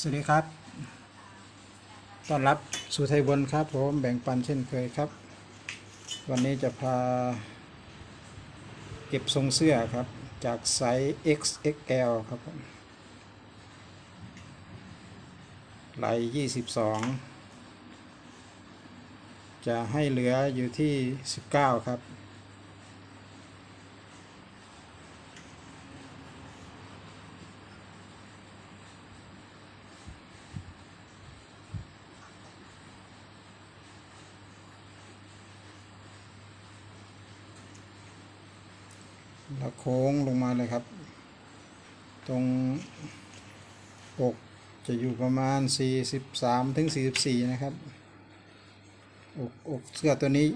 สวัสดีครับ ต้อนรับสู่ไทยบนครับผมแบ่งปันเช่นเคยครับ วันนี้จะพา เก็บทรงเสื้อครับ จากไซส์ XXL ครับผมไหล22 จะให้เหลืออยู่ที่ 19 ครับ แล้วโค้งลงมาเลยครับ ตรงอกจะอยู่ประมาณ 43ถึง44 นะครับอกอกเสื้อตัวนี้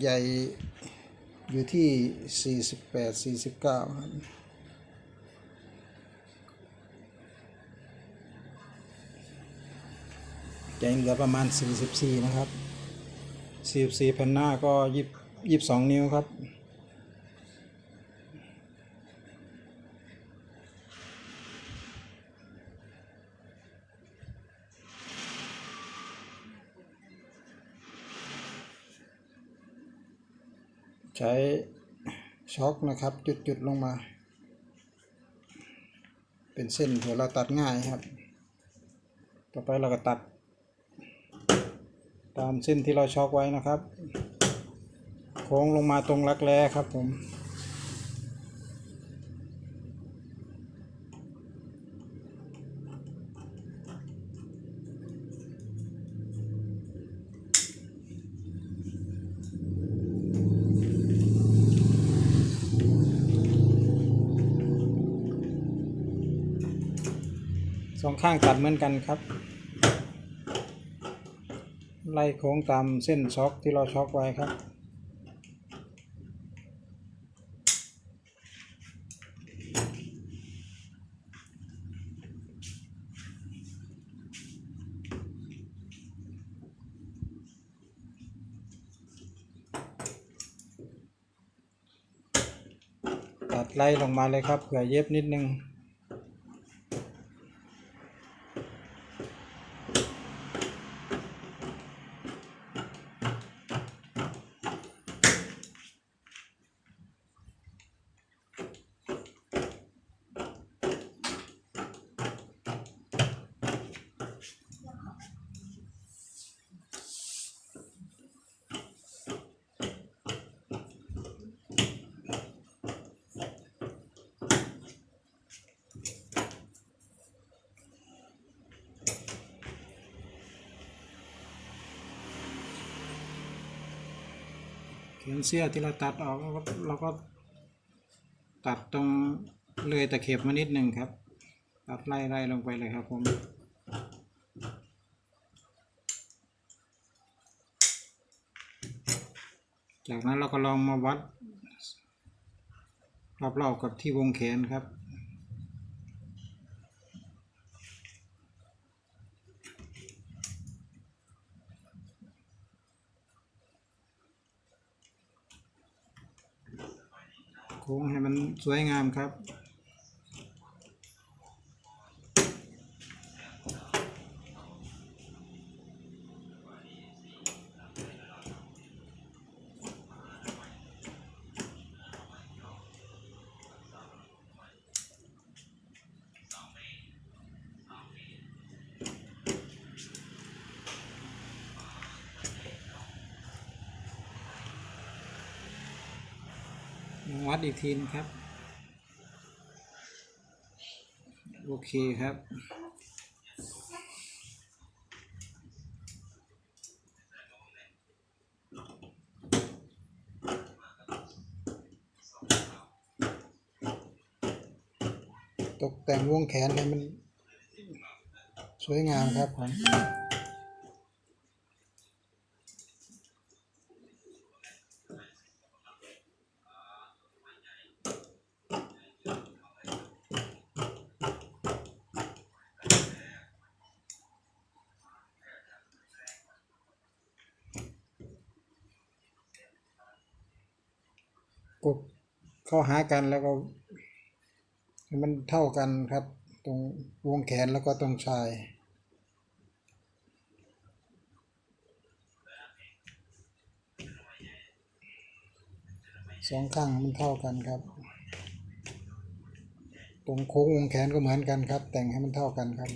ใหญ่อยู่ที่ 48 49 ครับจะเหลือประมาณ 44 นะครับ 44แผ่นหน้าก็20 22นิ้วครับ ใช้ ช็อกนะครับ จุดๆลงมา เป็นเส้นเดี๋ยวเราตัดง่ายครับ ต่อไปเราก็ตัด ตามเส้นที่เราช็อกไว้นะครับ โค้งลงมาตรงรักแร้ครับผม สองข้างตัดเหมือนกันครับ ไล่โค้งตามเส้นช็อคที่เราช็อคไว้ครับตัดไล่ลงมาเลยครับเผื่อเย็บนิดนึง แขนเสื้อที่เราตัดออกเราก็ตัดตรงเลยตะเข็บมานิดหนึ่งครับ ตัดไล่ไล่ลงไปเลยครับผมจากนั้นเราก็ลองมาวัดรอบๆกับที่วงแขนครับ โค้งให้มัน สวยงามครับ วัดอีกทีนะครับ โอเคครับ ตกแต่งวงแขนให้มัน สวยงามครับผม กบ เข้าหากันแล้วก็ให้มันเท่ากันครับ ตรงวงแขนแล้วก็ตรงชายสองข้างมันเท่ากันครับ ตรงโค้งวงแขนก็เหมือนกันครับ แต่งให้มันเท่ากันครับ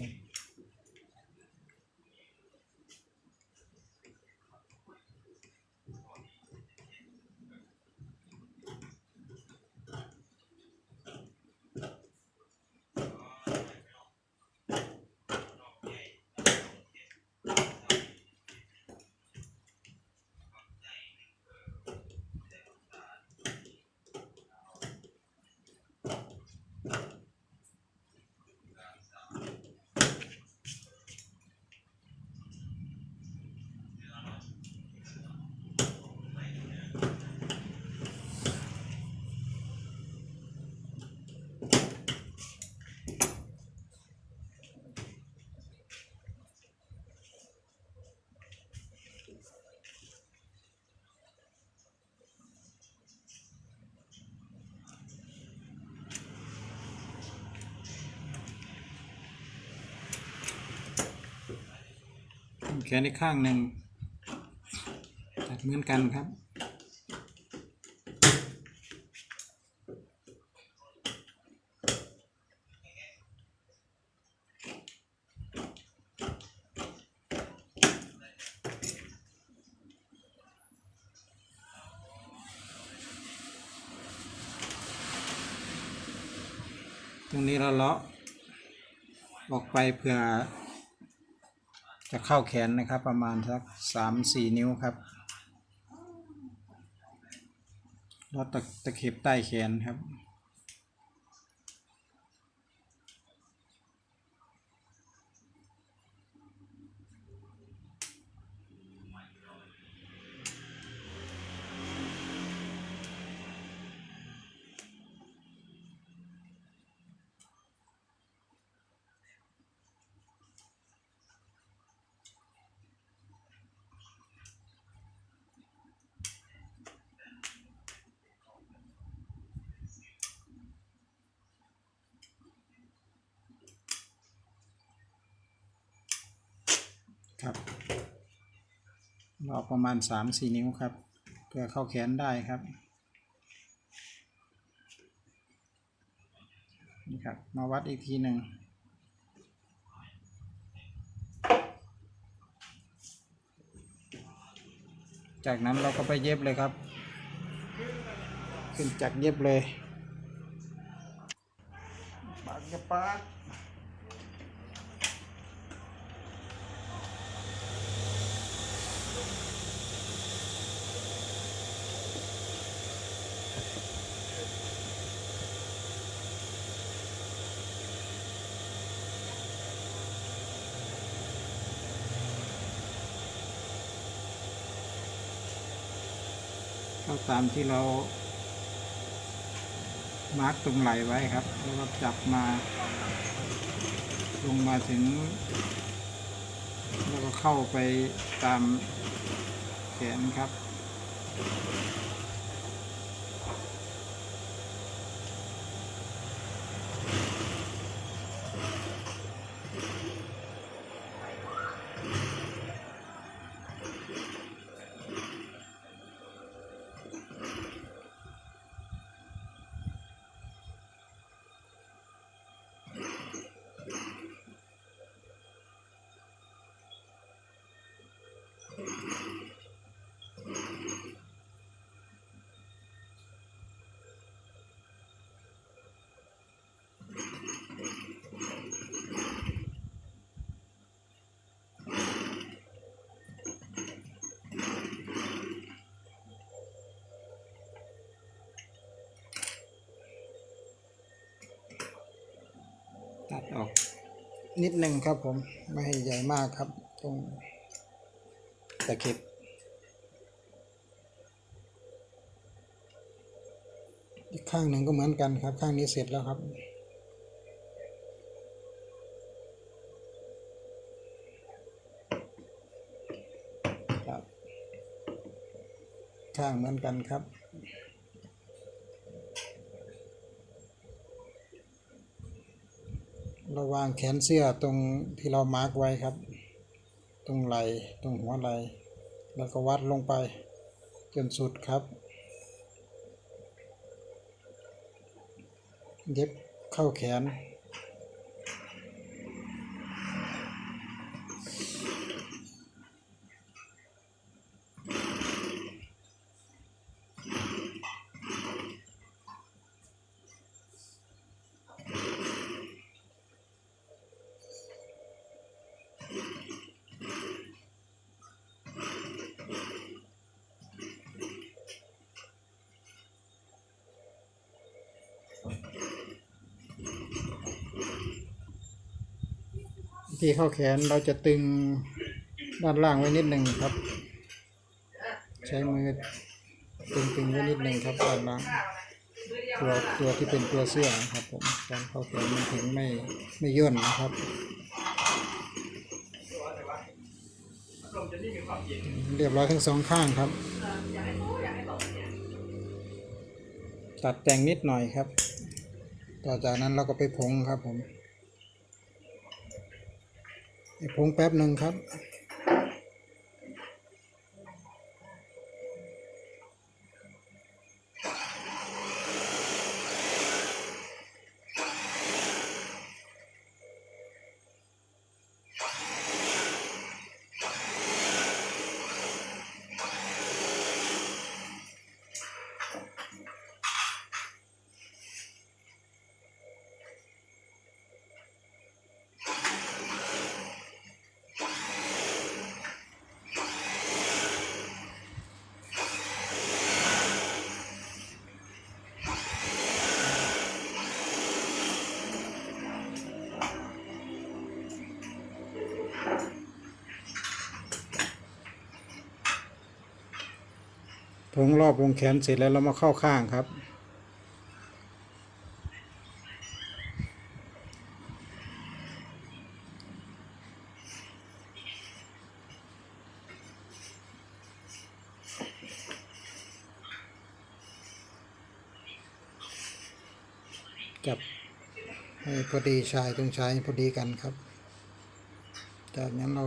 แขนอีกข้างหนึ่งตัดเหมือนกันครับ ตรงนี้เราเลาะออกไปเพื่อ จะเข้าแขนนะครับ ประมาณสักสามสี่นิ้วครับแล้วตะตะเข็บใต้แขนครับ ครับรอประมาณสามสี่นิ้วครับเพื่อเข้าแขนได้ครับนี่ครับ มาวัดอีกทีหนึ่งจากนั้นเราก็ไปเย็บเลยครับ ขึ้นจากเย็บเลยปากจะปาก ก็ ตามที่เรามาร์กตรงไหลไว้ครับ แล้วก็จับมา ลงมาถึง แล้วก็เข้าไปตามแขนครับ ตัดออกนิดหนึ่งครับผมไม่ให้ใหญ่มากครับ ตรงตะเข็บอีกข้างหนึ่งก็เหมือนกันครับ ข้างนี้เสร็จแล้วครับครับข้างเหมือนกันครับ เราวางแขนเสื้อตรงที่เรามาร์กไว้ครับ ตรงไหล่ตรงหัวไหล่แล้วก็วัดลงไปจนสุดครับ เย็บเข้าแขน ที่เข้าแขนเราจะตึงด้านล่างไว้นิดหนึ่งครับ ใช้มือตึงตึงๆไว้นิดหนึ่งครับด้านล่างตัวตัวที่เป็นตัวเสื้อครับผมการเข้าแขนมันถึงไม่ไม่ย่นนะครับเรียบร้อยทั้งสองข้างครับ ตัดแต่งนิดหน่อยครับ ต่อจากนั้นเราก็ไปผงครับผม ผงแป๊บหนึ่งครับ ผงรอบวงแขนเสร็จแล้วเรามาเข้าข้างครับ จับให้พอดีชายตรงชายพอดีกันครับ จากนั้นเรา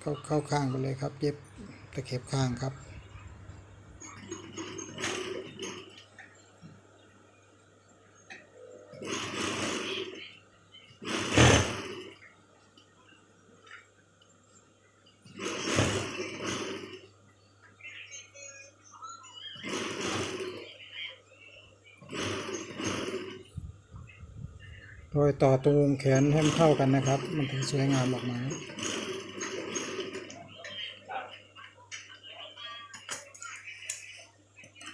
เข้าเข้าข้างไปเลยครับ เย็บตะเข็บข้างครับ ยต่อตรงวงแขนให้มันเท่ากันนะครับ มันถึงสวยงามออกมา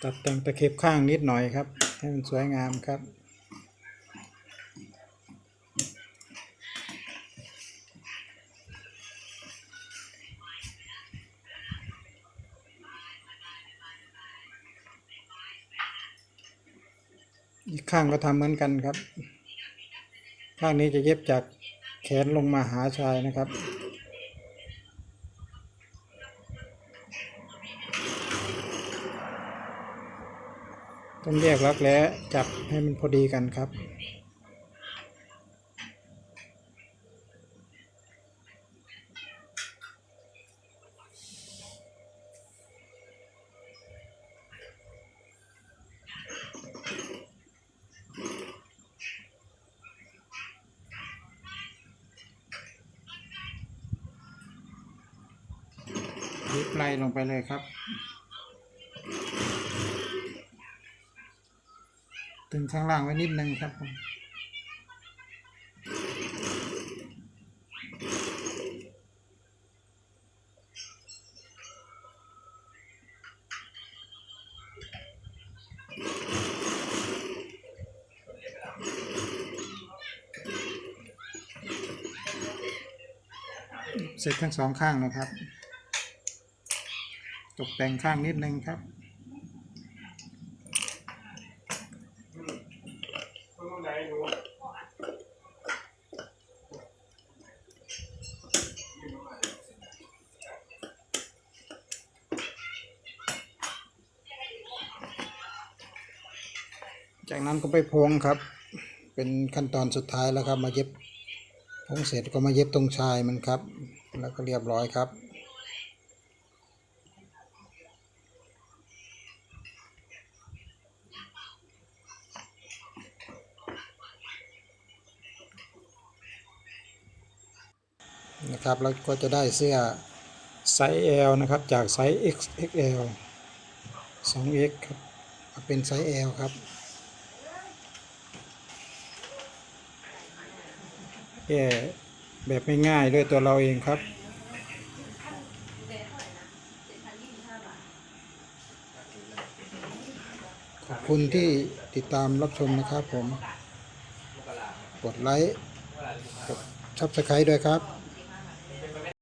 ตัดแต่งตะเข็บข้างนิดหน่อยครับ ให้มันสวยงามครับอีกข้างก็ทำเหมือนกันครับ ข้างนี้จะเย็บจากแขนลงมาหาชายนะครับต้องแยกรักแร้จับให้มันพอดีกันครับ ไล่ลงไปเลยครับตึงข้างล่างไว้นิดนึงครับผมเสร็จทั้งสองข้างแล้วครับ ตกแต่งข้างนิดนึงครับ จากนั้นก็ไปพวงครับ เป็นขั้นตอนสุดท้ายแล้วครับ มาเย็บพงเสร็จก็มาเย็บตรงชายมันครับ แล้วก็เรียบร้อยครับ นะครับแล้วก็จะได้เสื้อไซส์ L นะครับจากไซส์ XXL 2X ครับเป็นไซส์ L ครับ แก้แบบง่ายๆด้วยตัวเราเองครับขอบคุณที่ติดตามรับชมนะครับผม กดไลค์ กดชับสไครต์ด้วยครับ